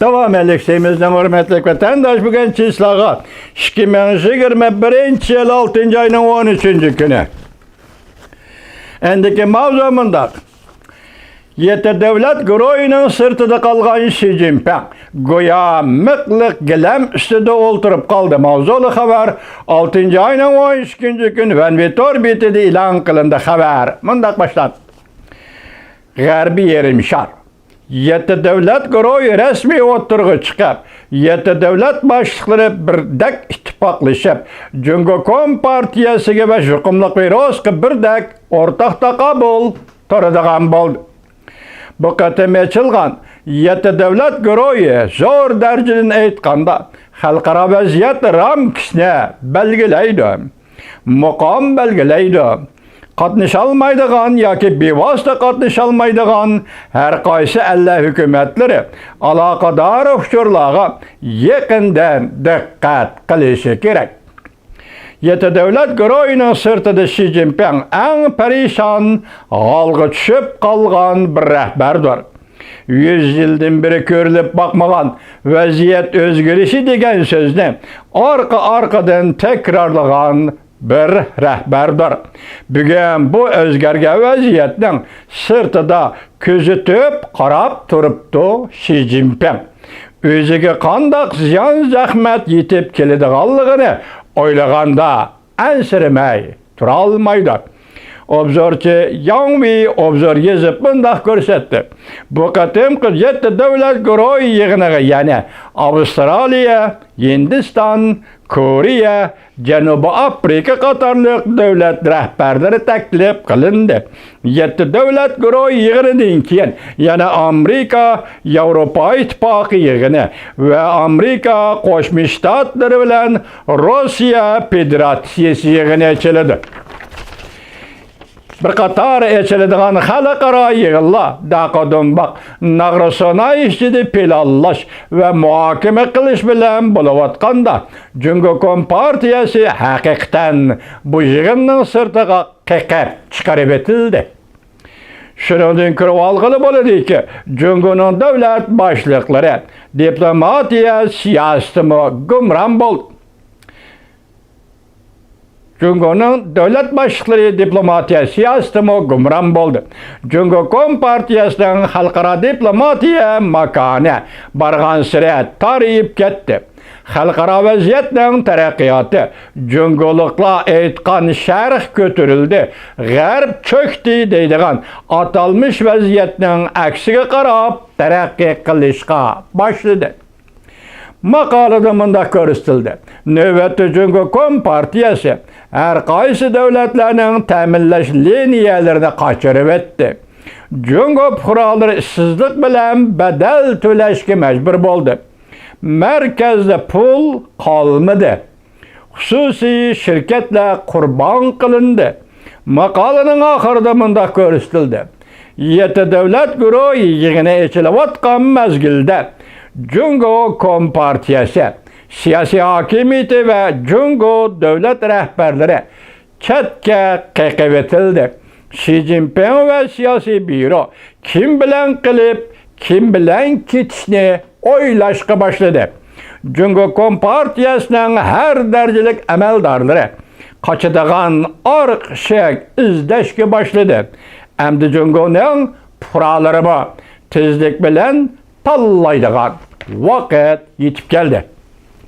Devam edekseymizden hürmetli vatandaş bugün Çislağa 2021 yıl 6. ayının 13. günü. Endiki mavzumunda Yeti devlet güroyunun sırtıda kalgan Xi Jinping goya mıklık gilem üstüde oturup kaldı. Mavzulu haber 6. ayının 13. gün Van Vitor bitidi ilan kılındı haber. Mundak başlat. G'arbiy yerimshar. Yetti davlat guruhi rasmiy o'tirg'i chiqib, yetti davlat boshliqlari birdak ittifoqlashib, Jungokom partiyasiga va Juqumliq Virosga birdak o'rtaq taqabul turadigan bo'ldi. Bu qatam ochilgan yetti davlat guruhi zo'r darajadan aytganda xalqaro vaziyat ramkasini belgilaydi. Muqom belgilaydi. Qatnasholmaydigan yoki bevosita qatnasholmaydigan har qaysi alla hukumatlari aloqador uchurlarga yaqindan diqqat qilishi kerak Yeti davlat guruhining sirtida Xi Jinping eng parishon g'olga tushib qolgan bir rahbardir. 100 yildan beri ko'rilib boqmagan vaziyat o'zgarishi degan so'zni orqa orqadan takrorlagan bir rahbardir. Bugun bu o'zgargan vaziyatning sirtida ko'zitib qarab turibdi Xi Jinping. O'ziga qandoq ziyon zahmat yetib keladiganligini o'ylaganda ansirimay tura olmaydi. Obzorchi Yangvi obzor yezib bundoq ko'rsatdi. Bu qatimqi yetti davlat guruhi yig'iniga, ya'ni Avstraliya, Hindiston, Koreya, Janubiy Afrika qatorliq davlat rahbarlari taklif qilindi. Yetti davlat guruhi yig'inidan keyin yana Amerika, Yevropa ittifoqi yig'ini va Amerika Qo'shma Shtatlari bilan Rossiya Federatsiyasi yig'ini ochiladi. Bir qator echiladigan xalqaro yig'inlar daqodunbaq nag'rasona ishchida pelallash va muhokama qilish bilan bo'layotganda jungokom partiyasi haqiqatan bu yig'inning sirtiga qiqib chiqarib etildi. Shundan ko'rib olg'ili bo'ladiki, Jungoning davlat boshliqlari diplomatiya siyosatimi gumron bo'ldi. Jungo'nun devlet başlıkları diplomatiya siyasatımı gumran boldu. Jungo Kom partiyasının halkara diplomatiya makanı bargan sıra tarayıp ketdi. Xalqaro vaziyatning taraqqiyoti Jungoliqlar aytgan sharh ko'tarildi. G'arb cho'kdi deydigan atalmış vaziyatning aksiga qarab taraqqiy qilishga boshladi. Maqolada mundaq ko'rsatildi. Navbatda Jungo Kom partiyasi har qaysi davlatlarning ta'minlash liniyalarini qochirib o'tdi. Jungo fuqarolari ishsizlik bilan badal to'lashga majbur bo'ldi. Markazda pul qolmadi. Xususiy shirkatlar qurbon qilindi. Maqolaning oxirida mundaq ko'rsatildi. Yetti davlat guruhi yig'ini echilayotgan mazgilda Jungo Kom partiyasi siyosiy hokimiyati va Jungo davlat rahbarlari chatga qiqib etildi. Xi Jinping va siyosiy byuro kim bilan qilib, kim bilan ketishni o'ylashga boshladi. Jungo Kom partiyasining har darajalik amaldorlari qochadigan orq shak izlashga boshladi. Endi Jungoning fuqarolari bu tezlik bilan tanlaydigan vaqt yetib keldi.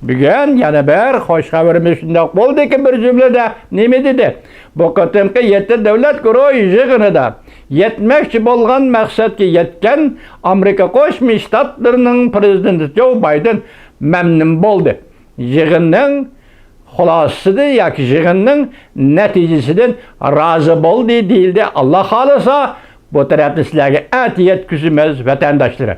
Bugun yana bir xo'sh xabarimiz shundoq bo'ldiki, bir jumlada nima dedi? Bu qatimqi 7 davlat guruhi yig'inida yetmoqchi bo'lgan maqsadga yetgan Amerika Qo'shma Shtatlarining prezidenti Joe Biden mamnun bo'ldi. Yig'inning xulosasida yoki yig'inning natijasidan rozi bo'ldi deyildi. Alloh xolasa bu tarafni sizlarga at yetkazamiz vatandoshlarim.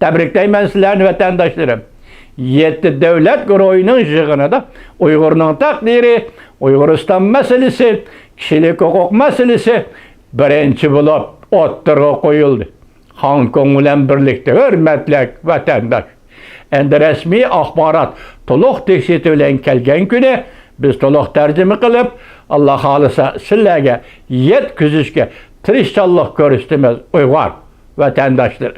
Tabriklayman sizlarni vatandaşlarım. Yetti devlet guruhining yig'inida Uyg'urning taqdiri, Uyg'uriston masalasi, kishilik huquq masalasi birinchi bo'lib o'ttirg'a qo'yildi. Hong Kong bilan birlikda hurmatli vatandosh. Endi rasmiy axborot to'liq tekshirib bilan kelgan kuni biz to'liq tarjima qilib, Alloh xolisa sizlarga yetkazishga tirishchanlik ko'rsatamiz Uyg'ur vatandoshlar.